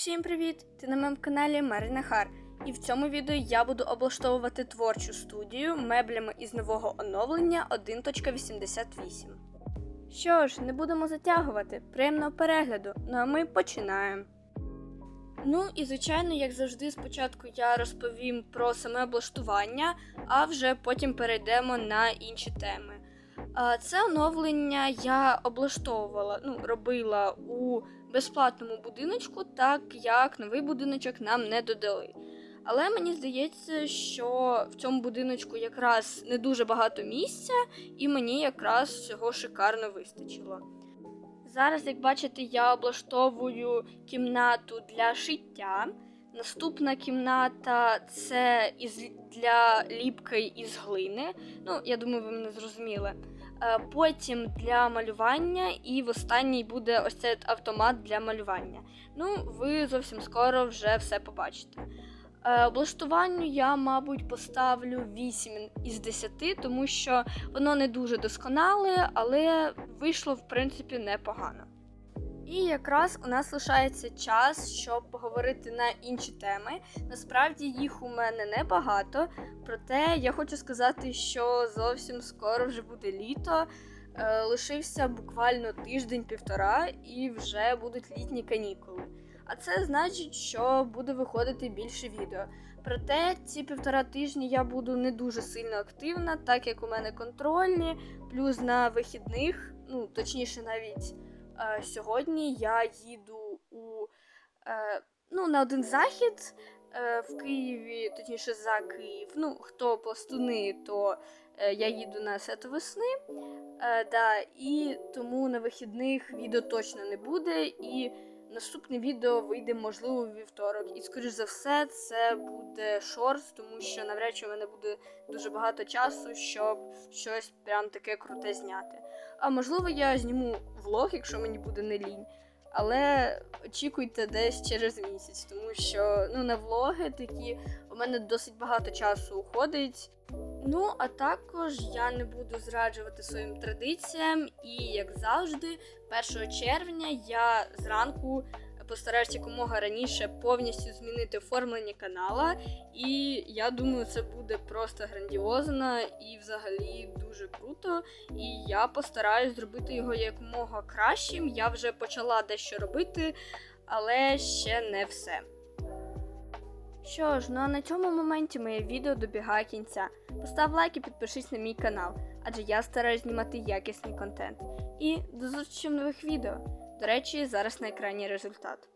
всім привіт! Ти на моєму каналі Марина Хар. І в цьому відео я буду облаштовувати творчу студію меблями із нового оновлення 1.88. Що ж, не будемо затягувати. Приємного перегляду. Ну а ми починаємо. Ну і звичайно, як завжди, спочатку я розповім про саме облаштування, а вже потім перейдемо на інші теми. Це оновлення я облаштовувала, ну, робила у безплатному будиночку, так як новий будиночок нам не додали. Але мені здається, що в цьому будиночку якраз не дуже багато місця, і мені якраз цього шикарно вистачило. Зараз, як бачите, я облаштовую кімнату для шиття. Наступна кімната це із для ліпки із глини. Ну, я думаю, ви мене зрозуміли. Е, Потім для малювання, і в останній буде ось цей автомат для малювання. Ну, ви зовсім скоро вже все побачите. Е, Облаштуванню я, мабуть, поставлю 8 із 10, тому що воно не дуже досконале, але вийшло, в принципі, непогано. І якраз у нас лишається час, щоб поговорити на інші теми. Насправді їх у мене небагато, проте я хочу сказати, що зовсім скоро вже буде літо. Е, Лишився буквально тиждень-півтора, і вже будуть літні канікули. А це значить, що буде виходити більше відео. Проте ці півтора тижні я буду не дуже сильно активна, так як у мене контрольні, плюс на вихідних, ну точніше, навіть е, сьогодні я їду у е, ну, на один захід е, в Києві, точніше за Київ. Ну, хто пластуни, то е, я їду на свято весни. Е, да, і тому на вихідних відео точно не буде. І наступне відео вийде, можливо, у вівторок. І, скоріш за все, це буде шорт, тому що навряд чи в мене буде дуже багато часу, щоб щось прям таке круте зняти. А можливо, я зніму влог, якщо мені буде не лінь. Але очікуйте десь через місяць, тому що ну, на влоги такі у мене досить багато часу уходить. Ну, а також я не буду зраджувати своїм традиціям, і як завжди, 1 червня я зранку постараюся якомога раніше повністю змінити оформлення канала. І я думаю, це буде просто грандіозно і взагалі дуже круто. І я постараюсь зробити його якомога кращим. Я вже почала дещо робити, але ще не все. Що ж, ну а на цьому моменті моє відео добігає кінця. Постав лайк і підпишись на мій канал, адже я стараюсь знімати якісний контент. І до зустрічі в нових відео. До речі, зараз на екрані результат.